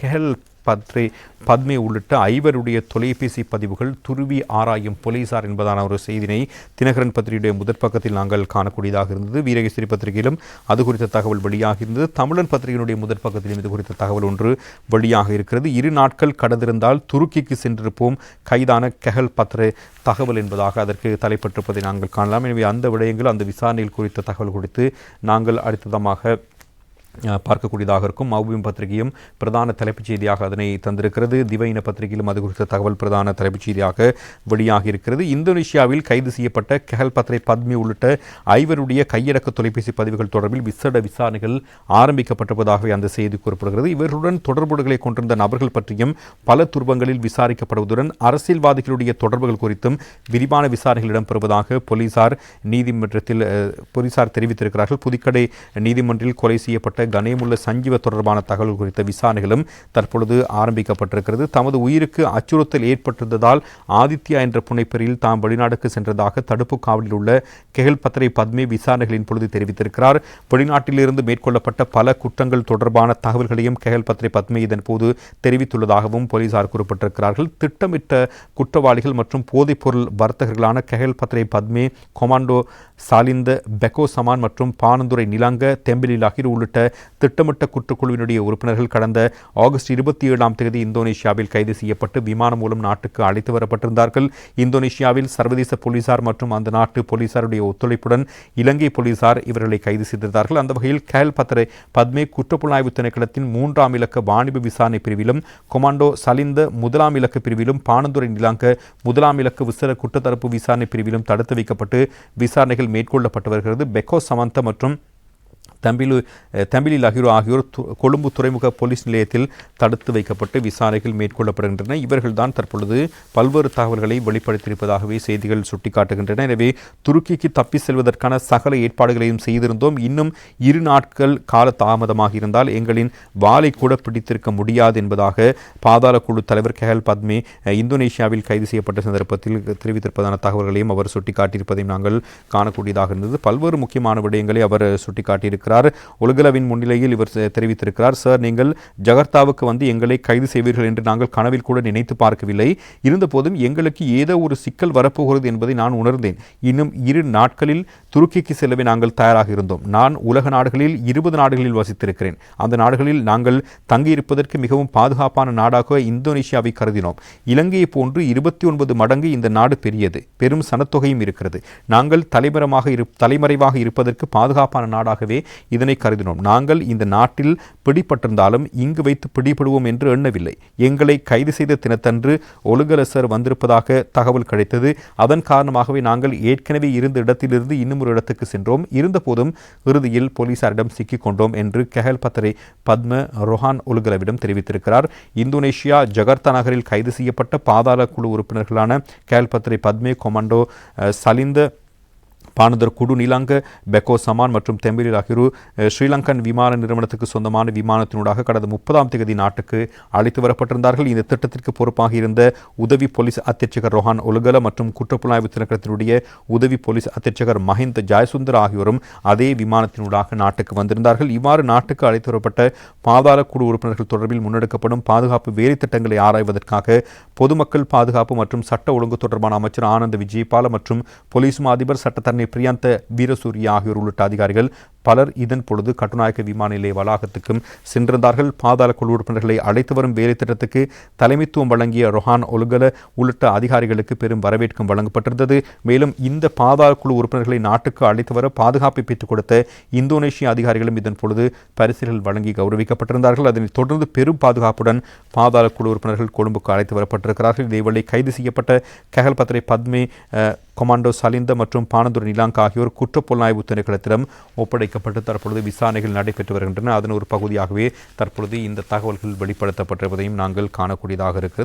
Kegel பத்ரே பத்மே உள்ளிட்ட ஐவருடைய தொலைபேசி பதிவுகள் துருவி ஆராயும் போலீசார் என்பதான ஒரு செய்தினை தினகரன் பத்திரிகையுடைய முதற் பக்கத்தில் நாங்கள் காணக்கூடியதாக இருந்தது. வீரகேசரி பத்திரிகையிலும் அது குறித்த தகவல் வெளியாக இருந்தது. தமிழன் பத்திரிகையினுடைய முதற் பக்கத்திலும் இது குறித்த தகவல் ஒன்று வெளியாக இருக்கிறது. இரு நாட்கள் கடந்திருந்தால் துருக்கிக்கு சென்றிருப்போம். கைதான கெஹல் பத்ரே தகவல் என்பதாக அதற்கு தலைப்பட்டிருப்பதை நாங்கள் காணலாம். எனவே அந்த விடயங்கள் அந்த விசாரணையில் குறித்த தகவல் குறித்து நாங்கள் அடுத்ததமாக பார்க்கக்கூடியதாக இருக்கும். மௌபியம் பத்திரிகையும் பிரதான தலைப்புச் செய்தியாக அதனை தந்திருக்கிறது. திவையின பத்திரிகையிலும் அது குறித்த தகவல் பிரதான தலைப்புச் செய்தியாக வெளியாகி இருக்கிறது இந்தோனேஷியாவில் கைது செய்யப்பட்ட கெஹல் பத்ரை பத்மி உள்ளிட்ட ஐவருடைய கையடக்க தொலைபேசி பதிவுகள் தொடர்பில் விசேட விசாரணைகள் ஆரம்பிக்கப்பட்டிருப்பதாகவே அந்த செய்தி கூறப்படுகிறது. இவர்களுடன் தொடர்புகளை கொண்டிருந்த நபர்கள் பற்றியும் பல துருவங்களில் விசாரிக்கப்படுவதுடன் அரசியல்வாதிகளுடைய தொடர்புகள் குறித்தும் விரிவான விசாரணைகள் இடம்பெறுவதாக போலீசார் நீதிமன்றத்தில் போலீசார் தெரிவித்திருக்கிறார்கள். புதுக்கடை நீதிமன்றில் கொலை செய்யப்பட்ட கணேமுள்ள சஞ்சீவ தொடர்பான தகவல் குறித்த விசாரணைகளும் தற்பொழுது ஆரம்பிக்கப்பட்டிருக்கிறது. தமது உயிருக்கு அச்சுறுத்தல் ஏற்பட்டிருந்ததால் ஆதித்யா என்ற புனைப்பெயரில் தாம் வெளிநாடுக்கு சென்றதாக தடுப்பு காவலில் உள்ள கெஹல் பத்ரை பத்மே விசாரணைகளின் பொழுது தெரிவித்திருக்கிறார். வெளிநாட்டிலிருந்து மேற்கொள்ளப்பட்ட பல குற்றங்கள் தொடர்பான தகவல்களையும் கெஹல் பத்ரை பத்மே இதன் போது தெரிவித்துள்ளதாகவும் போலீசார் குறிப்பிட்டிருக்கிறார்கள். திட்டமிட்ட குற்றவாளிகள் மற்றும் போதைப்பொருள் வர்த்தகர்களான கெகல் பத்ரை பத்மே கொமாண்டோ சாலிந்த பெக்கோ சமான் மற்றும் பானந்துரை நிலங்க தெம்பிலில் அகிர் உள்ளிட்ட திட்டமிட்ட குற்றக்குழுவினுடைய உறுப்பினர்கள் கடந்த ஆகஸ்ட் இருபத்தி ஏழாம் தேதி இந்தோனேஷியாவில் கைது செய்யப்பட்டு விமானம் மூலம் நாட்டுக்கு அழைத்து வரப்பட்டிருந்தார்கள். இந்தோனேஷியாவில் சர்வதேச போலீசார் மற்றும் அந்த நாட்டு போலீசாருடைய ஒத்துழைப்புடன் இலங்கை போலீசார் இவர்களை கைது செய்திருந்தார்கள். அந்த வகையில் கேல் பத்ரே பத்மே குற்றப்புலனாய்வு திணைக்களத்தின் மூன்றாம் இலக்க வாணிப விசாரணை பிரிவிலும் கொமாண்டோ சலிந்த முதலாம் இலக்க பிரிவிலும் பானந்துரை நிலாங்க முதலாம் இலக்க விசர குற்றத்தரப்பு விசாரணை பிரிவிலும் தடுத்து வைக்கப்பட்டு விசாரணைகள் மேற்கொள்ளப்பட்டு வருகிறது. பெக்கோ சமந்த மற்றும் தம்பிலு தம்பிலில் அகிரோ ஆகியோர் கொழும்பு துறைமுக போலீஸ் நிலையத்தில் தடுத்து வைக்கப்பட்டு விசாரணைகள் மேற்கொள்ளப்படுகின்றன. இவர்கள்தான் தற்பொழுது பல்வேறு தகவல்களை வெளிப்படுத்தியிருப்பதாகவே செய்திகள் சுட்டிக்காட்டுகின்றன. எனவே துருக்கிக்கு தப்பி செல்வதற்கான சகல ஏற்பாடுகளையும் செய்திருந்தோம். இன்னும் இரு நாட்கள் கால தாமதமாக இருந்தால் எங்களின் வாளை கூட பிடித்திருக்க முடியாது என்பதாக பாதாள குழு தலைவர் கெஹல் பத்மே இந்தோனேஷியாவில் கைது செய்யப்பட்ட சந்தர்ப்பத்தில் தெரிவித்திருப்பதான தகவல்களையும் அவர் சுட்டிக்காட்டியிருப்பதையும் நாங்கள் காணக்கூடியதாக இருந்தது. பல்வேறு முக்கியமான விடயங்களை அவர் சுட்டிக்காட்டியிருக்கிறார். உலகளவின் முன்னிலையில் இவர் தெரிவித்திருக்கிறார். சார் நீங்கள் ஜகர்த்தாவுக்கு வந்து எங்களை கைது செய்வீர்கள் என்று நாங்கள் கனவில் கூட நினைத்து பார்க்கவில்லை. இருந்தபோதும் எங்களுக்கு ஏதோ ஒரு சிக்கல் வரப்போகிறது என்பதை நான் உணர்ந்தேன். இன்னும் இரு நாட்களில் துருக்கிக்கு செல்லவே நாங்கள் தயாராக இருந்தோம். நான் உலக நாடுகளில் இருபது நாடுகளில் வசித்திருக்கிறேன். அந்த நாடுகளில் நாங்கள் தங்கியிருப்பதற்கு மிகவும் பாதுகாப்பான நாடாக இந்தோனேஷியாவை கருதினோம். இலங்கையை போன்று இருபத்தி ஒன்பது மடங்கு இந்த நாடு பெரியது. பெரும் சனத்தொகையும் இருக்கிறது. நாங்கள் தலைமரமாக இரு தலைமறைவாக இருப்பதற்கு பாதுகாப்பான நாடாகவே இதனை கருதினோம். நாங்கள் இந்த நாட்டில் பிடிபட்டிருந்தாலும் இங்கு வைத்து பிடிபடுவோம் என்று எண்ணவில்லை. எங்களை கைது செய்த தினத்தன்று ஒழுங்கலசர் வந்திருப்பதாக தகவல் கிடைத்தது. அதன் காரணமாகவே நாங்கள் ஏற்கனவே இருந்த இடத்திலிருந்து இன்னும் ஒரு இடத்துக்கு சென்றோம். இருந்தபோதும் இறுதியில் போலீசாரிடம் சிக்கிக் கொண்டோம் என்று கெஹல் பத்ரே பத்ம ரொஹான் ஒலுகலவிடம் தெரிவித்திருக்கிறார். இந்தோனேஷியா ஜகர்த்தா நகரில் கைது செய்யப்பட்ட பாதாள குழு உறுப்பினர்களான கேல்பத்திரை பத்மே கொமண்டோ சலிந்த பானதர் குடு நிலாங்க பெக்கோ சமான் மற்றும் தெம்பிலி ஆகியோர் ஸ்ரீலங்கன் விமான நிறுவனத்துக்கு சொந்தமான விமானத்தினூடாக கடந்த முப்பதாம் தேதி நாட்டுக்கு அழைத்து வரப்பட்டிருந்தார்கள். இந்த திட்டத்திற்கு பொறுப்பாக இருந்த உதவி போலீஸ் அத்தியட்சகர் ரோஹான் ஒலுகல மற்றும் குற்றப்புலனாய்வு திணைக்களத்தினுடைய உதவி போலீஸ் அத்தியட்சகர் மஹிந்த ஜெயசுந்தர் ஆகியோரும் அதே விமானத்தினூடாக நாட்டுக்கு வந்திருந்தார்கள். இவ்வாறு நாட்டுக்கு அழைத்து வரப்பட்ட பாதாள குழு உறுப்பினர்கள் தொடர்பில் முன்னெடுக்கப்படும் பாதுகாப்பு வேலை திட்டங்களை ஆராய்வதற்காக பொதுமக்கள் பாதுகாப்பு மற்றும் சட்ட ஒழுங்கு தொடர்பான அமைச்சர் ஆனந்த் விஜயபால மற்றும் போலீஸ் மா அதிபர் சட்டத்தரணி பிரியாந்த வீரசூரிய ஆகியோர் உள்ளிட்ட அதிகாரிகள் பலர் இதன் பொழுது கட்டுநாயக்க விமான நிலைய வளாகத்துக்கும் சென்றிருந்தார்கள். பாதாள குழு உறுப்பினர்களை அழைத்து வரும் வேலை திட்டத்துக்கு தலைமைத்துவம் வழங்கிய ரொஹான் ஒலுகல உள்ளிட்ட அதிகாரிகளுக்கு பெரும் வரவேற்கும் வழங்கப்பட்டிருந்தது. மேலும் இந்த பாதாள குழு உறுப்பினர்களை நாட்டுக்கு அழைத்து வர பாதுகாப்பை பெற்றுக் கொடுத்த இந்தோனேஷிய அதிகாரிகளும் இதன் பொழுது பரிசுகள் வழங்கி கௌரவிக்கப்பட்டிருந்தார்கள். அதனைத் தொடர்ந்து பெரும் பாதுகாப்புடன் பாதாள குழு உறுப்பினர்கள் கொழும்புக்கு அழைத்து வரப்பட்டிருக்கிறார்கள். இதேவேளை கைது செய்யப்பட்ட கெஹல் பத்ரை பத்மே கொமாண்டோ சலிந்த மற்றும் பானதுரை நிலாங்க ஆகியோர் குற்றப்புலனாய்வு திணைக்களத்திடம் வைக்கப்பட்டு தற்பொழுது விசாரணைகள் நடைபெற்று வருகின்றன. அதன் ஒரு பகுதியாகவே தற்பொழுது இந்த தகவல்கள் வெளிப்படுத்தப்பட்டிருப்பதையும் நாங்கள் காணக்கூடியதாக இருக்கிறது